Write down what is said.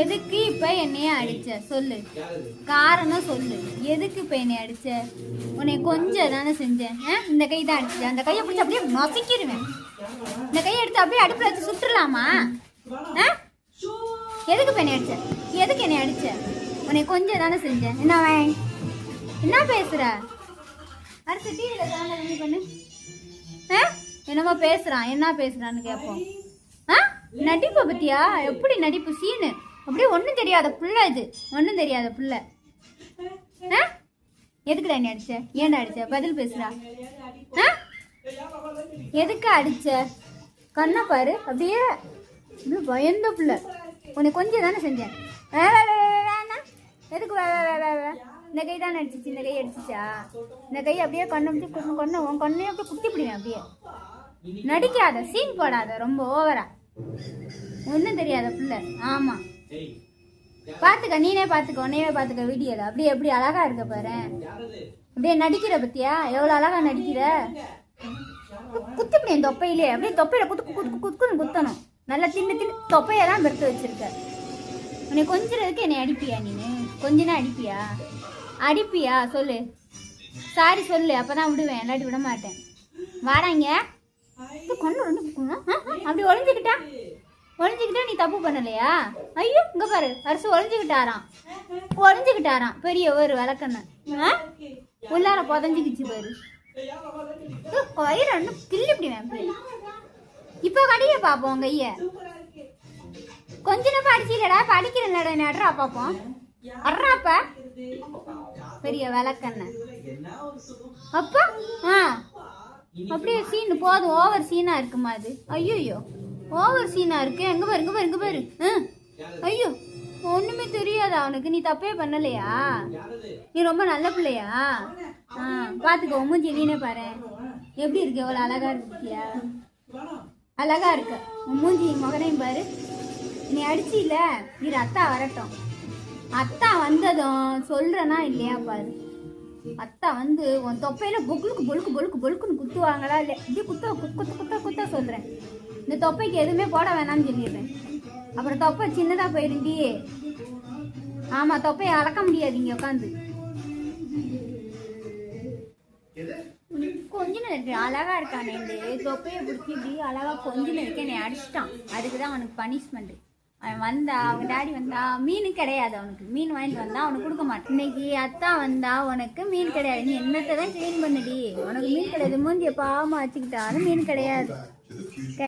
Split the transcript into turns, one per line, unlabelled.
எதுக்கு இப்ப என்னைய அடிச்ச? சொல்லு. காரணம் சொல்லு. எதுக்கு இப்ப என்னைய அடிச்ச? உன்னை கொஞ்சம் தானே செஞ்சேன். ஆ? இந்த கை தான் அடிச்ச. அந்த கையை பிடிச்சி அப்படியே நொசக்கிடுவேன் இந்த கையை எடுத்து அப்படியே அடுப்புல வச்சு சுட்டுலாமா ஆ? எதுக்கு இப்ப என்னை அடிச்ச? எதுக்கு என்னை அடிச்ச? உன்னை கொஞ்சம் தானே செஞ்சேன். என்ன வேன் என்ன பேசுற? அடுத்து டிவியில தானே பண்ணு. ஆ? என்னமோ பேசுறான். என்ன பேசுறான்னு கேட்போம் ஆ? நடிப்பை பத்தியா? எப்படி நடிப்பு? சீனு. அப்படியே ஒன்றும் தெரியாத புள்ள இது. ஒன்றும் தெரியாத புள்ள. ஆ? எதுக்குடா நீ அடிச்ச? ஏன்டா அடிச்ச? பதில் பேசுறா ஆ? எதுக்கு அடிச்ச? கண்ணை பாரு. அப்படியே பயந்த புள்ள. உன்னை கொஞ்சம் தானே செஞ்சேன். வேணா. எதுக்கு வே, வே, வே, வே, இந்த கை தானே அடிச்சிச்சு இந்த கை அடிச்சிச்சா? இந்த கை அப்படியே கண்ணை முடிச்சு கொண்டு கொண்டு உன் கண்ணையும் அப்படியே குத்தி பிடிவேன் அப்படியே. நடிக்காத சீன் போடாத ரொம்ப ஓவரா ஒன்றும் தெரியாத பிள்ளை. ஆமாம் பாத்துக்க நீனே பாத்துக்க உன்னையவே பாத்துக்க வீடியோல. அப்படியே எப்படி அழகா இருக்க பாரு. அப்படியே நடிக்கிற பத்தியா? எவ்வளவு அழகா நடிக்கிற? குத்துப்படி என் தொப்பையிலே. அப்படியே தொப்பையில குத்து குத்து குத்துன்னு குத்தணும். நல்லா தின்னு தின்னு தொப்பையை தான் பெருத்து வச்சிருக்க. உன்னை கொஞ்சிறதுக்கு என்னை அடிப்பியா நீனு கொஞ்சனா அடிப்பியா? அடிப்பியா? சொல்லு. சாரி சொல்லு. அப்பதான் விடுவேன். இல்லாட்டி விட மாட்டேன் வாடாங்க கொண்டு அப்படி ஒளிஞ்சுக்கிட்டா? ஒளிஞ்சுக்கிட்டா நீ தப்பு பண்ணலையா? ஐயோ இங்க பாரு. அரசு ஒளிஞ்சுக்கிட்டாராம். ஒளிஞ்சுக்கிட்டாராம். பெரிய ஒரு விளக்கண்ண. உள்ளார புதஞ்சுக்கிச்சு பாரு. வயிறு கிள்ளி இப்படி வேம்பு இப்போ கடிய பார்ப்போம் கைய. ஐய கொஞ்ச நேரம் அடிச்சில்லடா படிக்கிறேன்லடா நடுறா பார்ப்போம் அட்றாப்ப பெரிய விளக்கண்ண. அப்பா ஆ. அப்படியே சீன் போதும். ஓவர் சீனா இருக்குமா அது? ஐயோ ஓவர் சீனா இருக்கு. எங்க பாரு இங்க பாரு இங்க பாரு. ஆ. ஐயோ ஒண்ணுமே தெரியாதா அவனுக்கு? நீ தப்பே பண்ணலையா? நீ ரொம்ப நல்ல பிள்ளையா? ஆ பாத்துக்கோ உன் மூஞ்சி நீனே பாரு. எப்படி இருக்கு? எவ்வளவு அழகா இருக்கியா அழகா இருக்க. உன் மூஞ்சி மகனையும் பாரு. நீ அடிச்சில நீ அத்தா வரட்டும். அத்தா வந்ததும் சொல்றனா இல்லையா பாரு. அத்தா வந்து உன் தொப்பையில பொக்குலுக்கு பொழுக்கு பொழுக்கு பொழுக்குன்னு குத்துவாங்களா? இல்லையா இப்படி குத்த குத்து குத்த குத்த சொல்றேன். இந்த தொப்பைக்கு எதுவுமே போட வேணாம்னு சொல்லிடுறேன். அப்புறம் தொப்பை சின்னதா போயிருந்தி ஆமா தொப்பையை அளக்க முடியாது இங்க உட்காந்து கொஞ்ச நேரம் அழகா இருக்கானே இந்த தொப்பையை பிடிச்சி இப்படி அழகா கொஞ்ச நேரம் என்னை அடிச்சிட்டான். அதுக்கு தான் அவனுக்கு பனிஷ்மெண்ட் அவன் வந்தா அவங்க டாடி வந்தா மீன் கிடையாது அவனுக்கு. மீன் வாங்கிட்டு வந்தா அவனுக்கு கொடுக்க மாட்டான். இன்னைக்கு அத்தா வந்தா உனக்கு மீன் கிடையாது. நீ என்னத்தை தான் க்ளீன் பண்ணுடி? உனக்கு மீன் கிடையாது. மூஞ்சிய பாவமா வச்சுக்கிட்டாலும் மீன் கிடையாது.